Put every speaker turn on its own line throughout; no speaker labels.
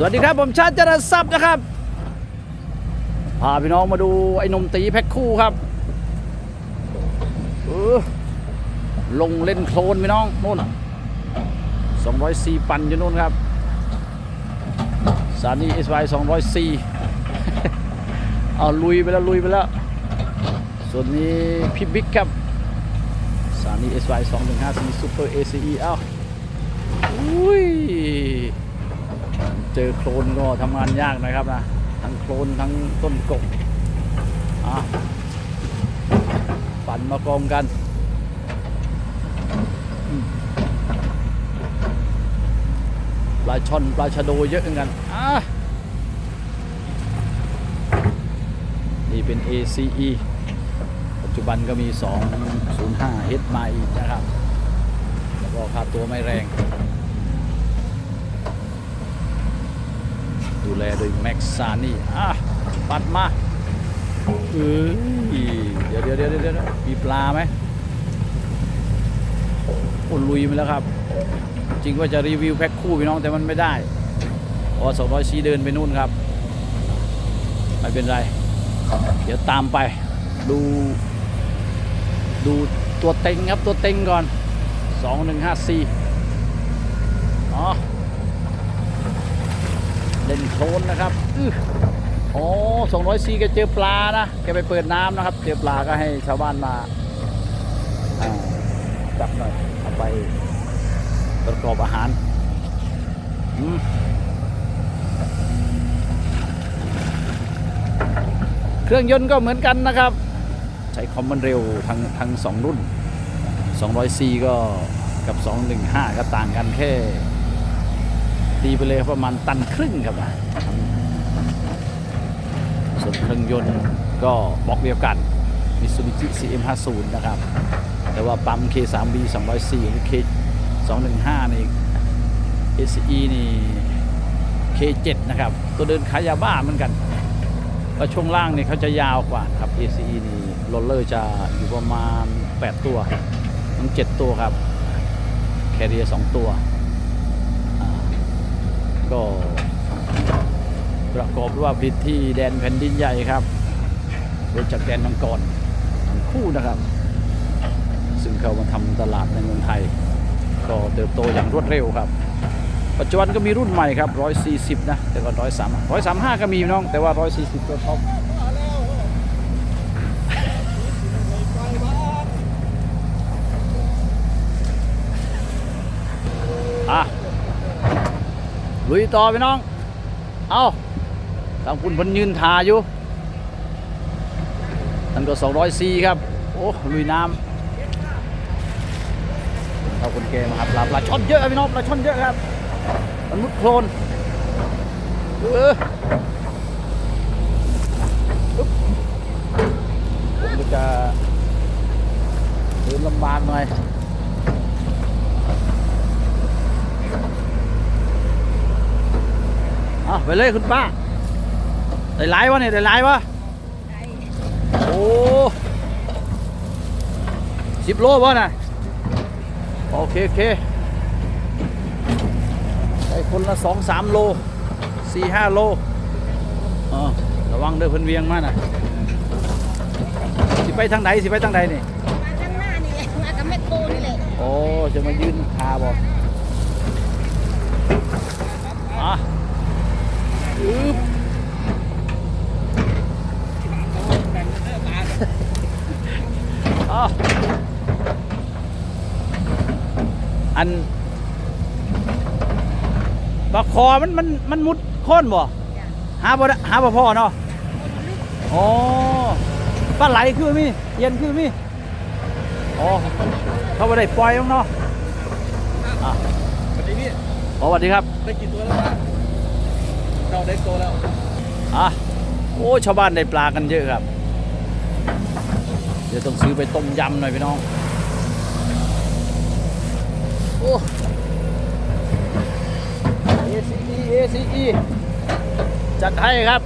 สวัสดีครับ ผมชาติจรทรัพย์นะครับ พาพี่น้องมาดูไอ้นมตีแพ็คคู่ครับเออลงเล่นโคลนพี่น้องนู่น204ปันอยู่นู่นครับ สานี SY 204เอาลุยไปแล้วลุยไปแล้ว ส่วนนี้พี่บิ๊กครับ สานี SY 2154 Super ACE เอ้าอุ้ย เจอโคลนก็ทำงานยากนะครับนะทั้งโคลนทั้งต้นกกอะปั่นมากองกันปลาช่อนปลาชะโดเยอะเหมือนกันอะนี่เป็น ACE ปัจจุบันก็มี 205 H มาอีกนะครับ แล้วก็ค่าตัวไม่แรง ดูแลโดยแม็กซานี่อะปัดมาเอ้ยเดี๋ยวเดี๋ยวเดี๋ยวเดี๋ยวมีปลาไหมโอ้ลุยมาแล้วครับ จริงว่าจะรีวิวแพ็คคู่พี่น้องแต่มันไม่ได้เพราะสองร้อยซีเดินไปนู่นครับไม่เป็นไร เดี๋ยวตามไป ดู ดูตัวเต็งครับตัวเต็งก่อน 2154อ๋อเล่น โคลนนะครับอื้ออ๋อสองร้อยซีแกเจอปลานะแกไปเปิดน้ำนะครับ เจอปลาก็ให้ชาวบ้านมาอ่าจับหน่อยเอาไปประกอบอาหารอืมเครื่องยนต์ก็เหมือนกันนะครับ ใช้คอมมันเร็วทั้งทั้งสองรุ่น 200C ก็กับ 215 ก็ต่างกันแค่ ตีไปเลยประมาณตันครึ่งครับนะส่วนเครื่องยนต์ก็บอกเดียวกัน Mitsubishi CM50 นะครับ แต่ว่าปั๊ม K3B 204หรือ K215 นี่ ACE นี่ K7 นะครับ ตัวเดินขายยาบ้าเหมือนกันแล้วช่วงล่างนี่เขาจะยาวกว่าครับ ACE นี่โรลเลอร์จะอยู่ประมาณ 8 ตัวทั้ง7ตัวครับ แคเรีย 2 ตัว ก็ประกอบด้วยว่าผลิตที่แดนแผ่นดินใหญ่ครับโดยจากแดนมังกรทั้งคู่นะครับ ซึ่งเขามาทำตลาดในเมืองไทย ก็เติบโตอย่างรวดเร็วครับ ปัจจุบันก็มีรุ่นใหม่ครับ 140 นะ แต่ก่อน103 135 ก็มีน้อง แต่ว่า 140 ตัวท็อปอะ ลุยต่อไปน้อง เอาทางคุณพันยืนทาอยู่นั่นก็200ซีครับ โอ้ลุยน้ำเอาคนเกมครับปลาปลาช่อนเยอะพี่น้องปลาช่อนเยอะครับมันมุดโคลนเออผมก็จะเดินลำบากหน่อย อะ ไปเลยคุณป้าได้หลายวะเนี่ยได้หลายวะโอ้สิบโลวะน่ะโอเคโอเคได้คนละสองสามโลสี่ห้าโลเออระวังเด้อเพิ่นเวียงมาน่ะสิไปทางไหนสิไปทางใดนี่
มาข้างหน้านี่แหละมากับแมคโครนี่แหละ
โอ้จะมายืนคาบอกอะ อึ๊บอ้าวอันปลาคอมันมันมันมุดโค่นบ่หาบ่ได้หาบ่พอเนาะอ๋อปลาไหลคือมีเย็นคือมีอ๋อเขาบ่ได้ปล่อยมั้งเนาะอะ
สวัสดีพี่
อ๋อสวัสดีครับ
ได้กี่ตัวแล้วครับ เราได้โตแล้ว
อะโอ้ชาวบ้านได้ปลากันเยอะครับ เดี๋ยวต้องซื้อไปต้มยำหน่อยพี่น้อง โอ้ ACE ACE จัดให้ครับ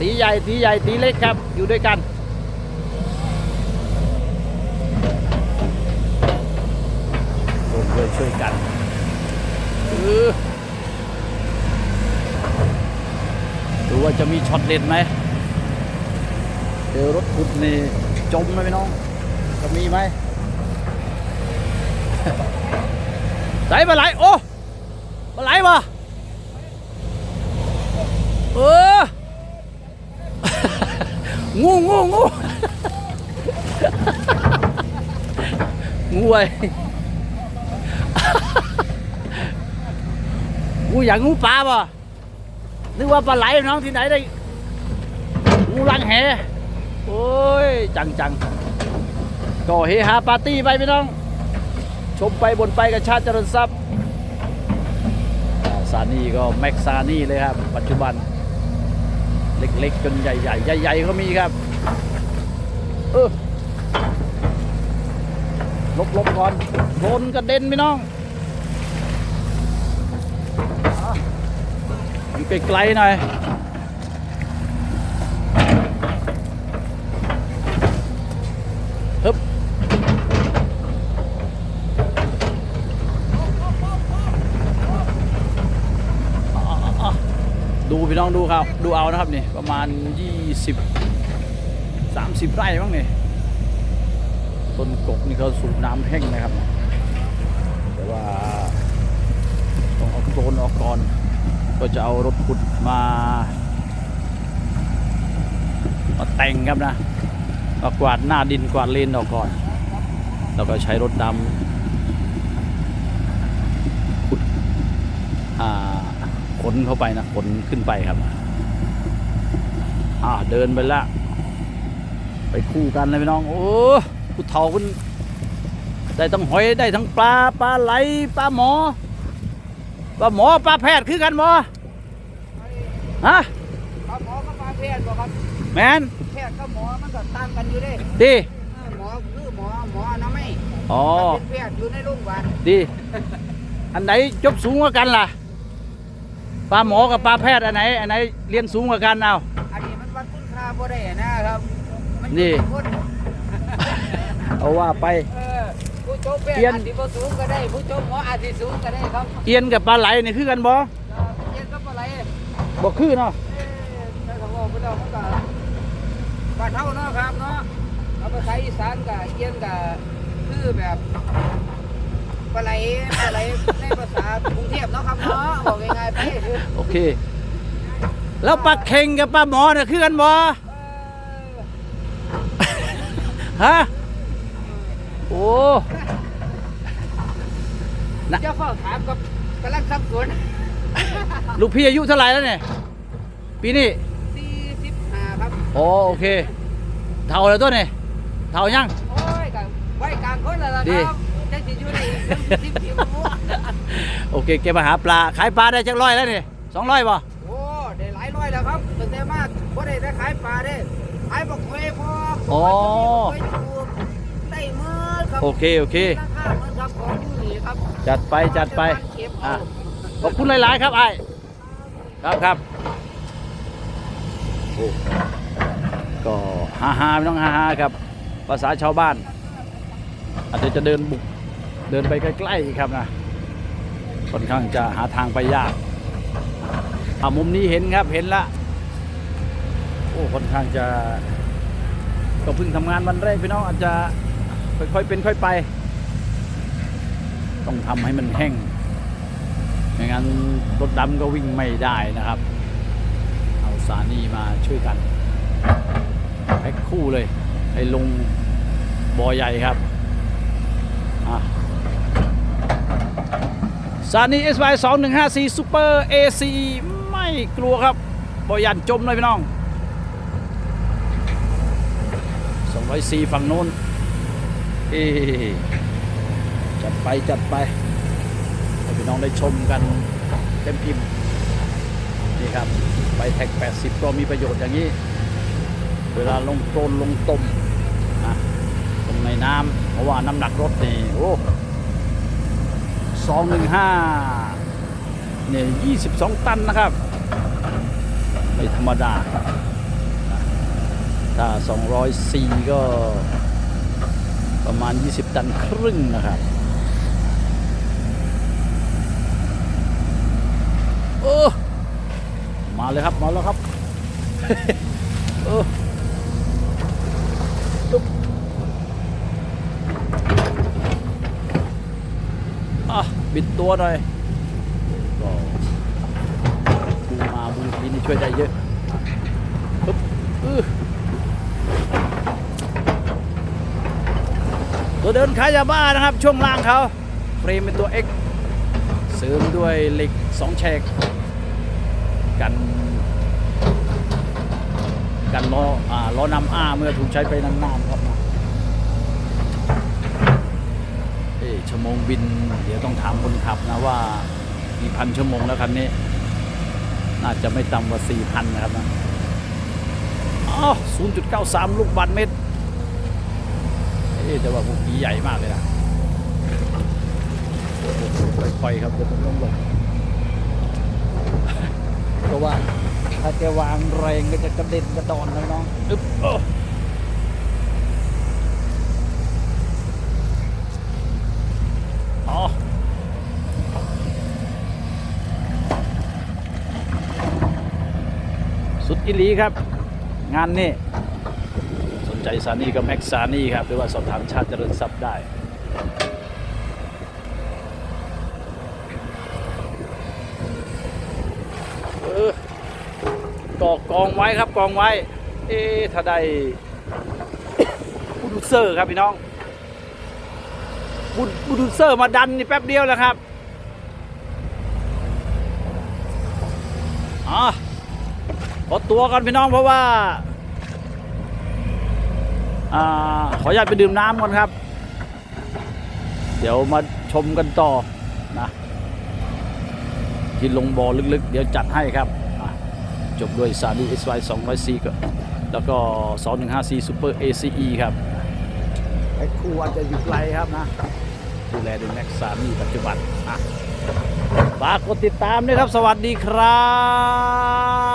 ตีใหญ่ตีใหญ่ตีเล็กครับ อยู่ด้วยกันร่วมด้วยช่วยกันเออ จะมีช็อตเด็ดไหมเจอรถขุดนี่จมไหมพี่น้อง จะมีไหมไหลปลาไหลโอ้ปลาไหลวะเอองูงูงูงูไอ้งูอย่างงูปลาป่ะ นึกว่าปลาไหลน้องที่ไหนได้งูลังแหโอ้ย จังจังก็เฮฮาปาร์ตี้ไปพี่น้อง ชมไปบนไปกับชาติเจริญทรัพย์ซานี่ก็แม็กซานี่เลยครับ ปัจจุบัน เล็กๆจนใหญ่ๆใหญ่ๆก็มีครับเออลบลบก่อนโดนกระเด็นพี่น้อง ไกลๆหน่อยฮึบดูพี่น้องดูครับ ดูเอานะครับนี่ประมาณ 20 30 ไร่บ้างนี่ต้นกกนี่เขาสูบน้ำแห้งนะครับ แต่ว่าต้องเอาโคลนออกก่อน ก็จะเอารถขุดมา มาแต่งครับนะมากวาดหน้าดินกวาดเลนออกก่อน แล้วก็ใช้รถดำขุดขนเข้าไปนะขนขึ้นไปครับ อ่าเดินไปละ ไปคู่กันเลยพี่น้อง โอ้ผู้เฒ่าคุณได้ทั้งหอยได้ทั้งปลาปลาไหลปลาหมอ ปลาหมอปลาแพทย์คือกันหมอฮะ
ครับหมอก็มาแพทย์บ่ครับ
แมน
แพทย์กับหมอมันก็ต่างกันอยู่เด้
ดี
เออหมอคือหมอหมออนามัย
อ๋อ
เป็นแพทย์อยู่ในโรงพยาบาล
ดี อันไหนจบสูงกว่ากันล่ะปลาหมอกับปลาแพทย์อันไหนอันไหนเรียนสูงกว่ากันเอา
อันนี้มันวัดคุณค่าบ่ได้นะครับมั
นี่
อยู่ที่คน
เอาว่าไป
เออ ผู้จบแพท
เรียน
ย์อาจสิบ่สูงก็ได้ผู้จบหมออาจสิสูงก็ได้ครับ
เอียนกับปลาไหลนี่คือกันบ่
เออเรียนก็บ่ไรเอ้ย
บ่คือเนาะ
ถ้าเขาบอกไปแล้วมันก็บ้านเฮาเนาะครับเนาะเอาภาษาอีสานก็เรียนก็คือแบบปลาไหลปลาไหลในภาษากรุงเทพเนาะครับเนาะบอกง่ายๆไปคือ
โอเค แล้วปลาเค็งกับปลาหมอเนี่ยคือกันบ่
เออ
ฮะ โอ้นะ
เจ้าเฝ้าถามกับกำลังสับสน
ลูกพี่อายุเท่าไหร่แล้วเนี่ย ปีนี้
สี่สิบห้าครับ
โอ้โอเค เท่าแล้วตัวนี่เท่ายัง
โอ้ยกับไว้กลางคนแล้วล่ะ
ดี
ครับได้สิอยู่ได้อีกสิบปีบ่รู้
โอเคแกมาหาปลา ขายปลาได้จักร้อยแล้วนี่สองร้อยป่ะ
โอ้ได้หลายร้อยแล้วครับตั้งแต่มาบ่ได้ได้ขายปลาเด้ขายบักหอยพอ
อ๋อ
บักหอยจูบได้เมื่อครับ
โอเคโอเค
ราคาเมื่อครับของอยู่นี่ครับ
จัดไปจัดไป
เก็บ
อะ
เอา
ขอบคุณหลาย ๆ ครับไอ้ครับครับโอ้ก็ฮาฮาไม่ต้องฮาฮาครับภาษาชาวบ้าน อาจจะจะเดินบุกเดินไปใกล้ ๆ ครับนะค่อนข้างจะหาทางไปยากอ่ามุมนี้เห็นครับเห็นละโอ้ค่อนข้างจะก็เพิ่งทำงานวันแรกพี่น้องอาจจะ ค่อยๆเป็นค่อยไป ต้องทำให้มันแห้งไม่งั้นรถดำก็วิ่งไม่ได้นะครับ เอาสานี่มาช่วยกันแพ็คคู่เลยให้ลงบอใหญ่ครับอะสานี่ SY 2154 Super AC ไม่กลัวครับบอยันจมเลยพี่น้อง204ฝั่งโน้น เอจัดไปจัดไปให้พี่น้องได้ชมกันเต็มอิ่มนี่ครับใบแท็ก 80 ก็มีประโยชน์อย่างนี้ เวลาลงโคลนลงต้มนะลงในน้ำเพราะว่าน้ำหนักรถนี่โอ้สองหนึ่งห้าเนี่ยยี่สิบสองตันนะครับ ไม่ธรรมดา ถ้า204ก็ ประมาณ 20 ตันครึ่งนะครับ โอ้ มาเลยครับ มาแล้วครับเออตุ๊บอะ บิดตัวหน่อยก็บูมาบูทีนี่ช่วยได้เยอะปึ๊บอื้อ ตัวเดินขายยาบ้านะครับ ช่วงล่างเขาเฟรมเป็นตัว X เสริมด้วยเหล็กสองแฉกกันกันล้ออ่าล้อนำอ้าเมื่อถูกใช้ไปนานๆครับนะเอชั่วโมงบิน เดี๋ยวต้องถามคนขับนะว่ากี่พันชั่วโมงแล้วคันนี้ น่าจะไม่ต่ำกว่าสี่พันนะครับนะอ๋อ0.93 ลูกบาทเมตร อ๊ะแต่ว่าพวกนี้ใหญ่มากเลยนะค่อยๆครับเดี๋ยวผมต้องลงเพราะว่าถ้าแกวางแรงก็จะกระเด็นกระดอนนะน้องอึ๊บโอ้อ๋อสุดอิลีครับ งานนี้สน ใจซานี่ก็แม็กซานี่ครับหรือว่าสอบถามชาติเจริญทรัพย์ได้เออก็กองไว้ครับกองไว้ เอ๊ถ้าได้บูดูเซอร์ครับพี่น้องบูบดูเซอร์มาดันนี่แป๊บเดียวแล้วครับอะขอตัวกันพี่น้องเพราะว่า ขออนุญาตไปดื่มน้ำก่อนครับ เดี๋ยวมาชมกันต่อนะที่ลงบอลึกๆ เดี๋ยวจัดให้ครับอะจบด้วยซาดี SY 200C ก็แล้วก็2154 Super ACE ครับไอ้คู่อาจจะอยู่ไกลครับนะ ดูแลดูแม็กซานี่ปัจจุบันอะฝากกดติดตามด้วยครับ สวัสดีครับ